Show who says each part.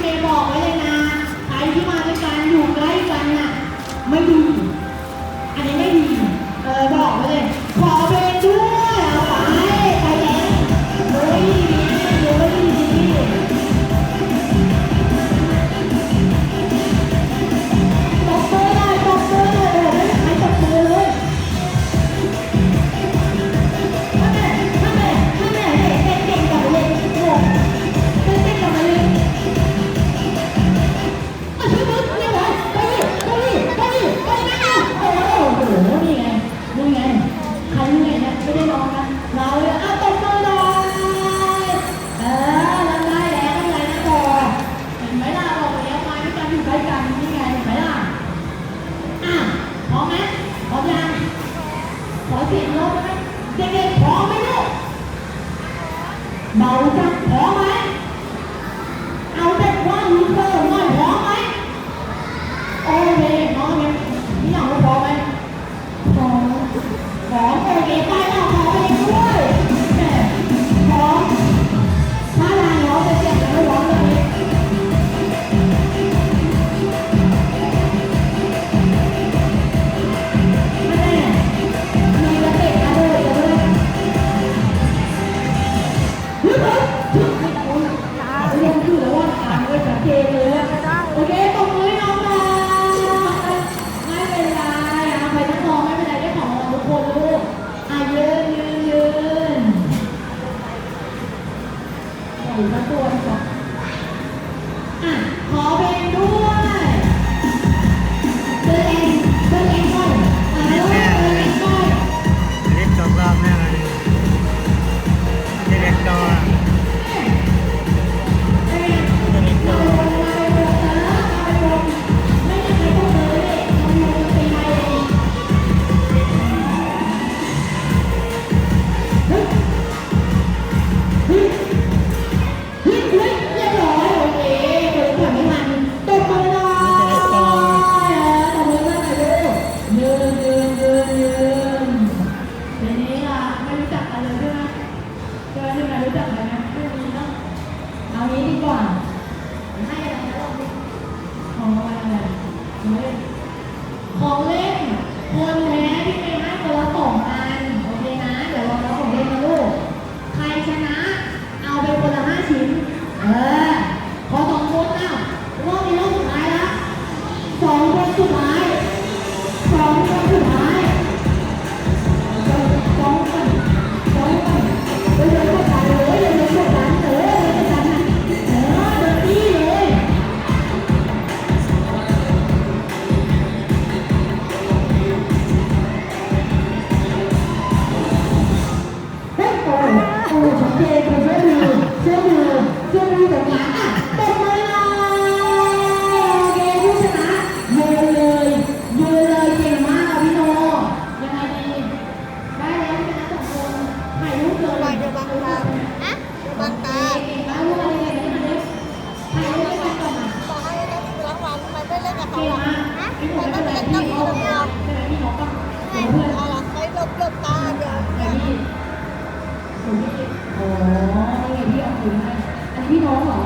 Speaker 1: เมย์บอกไว้เลยนะใครที่มาด้วยกันอยู่ใกล้กันน่ะ ไม่ดู ไม่ได้ร้องนะร้อย่ะตบต่อยเล้อได้แล้วไม่นะต่อเห็ไหมล่ะบอกแล้วมาด้วยกันอย่ใกน
Speaker 2: นี่ไงไม่ะอ่
Speaker 1: พอไหมพร้อมยังขอเสียงร้ได้ไหมเด็กๆพร้อมไหมลูกเบาจังพร้อมไหม Oh man, I แล้วนึงนรู้จักไหมนะไม่มีเนาะเอา
Speaker 3: งี้ดีกว่า
Speaker 1: ให้อะไรนะ
Speaker 3: ลองข
Speaker 1: อง
Speaker 3: อะไรอะ
Speaker 1: ไร
Speaker 3: ไม่
Speaker 1: อ๋
Speaker 3: อ
Speaker 1: นี่พี่เอาคืนให้อันนี้น้องเหรอ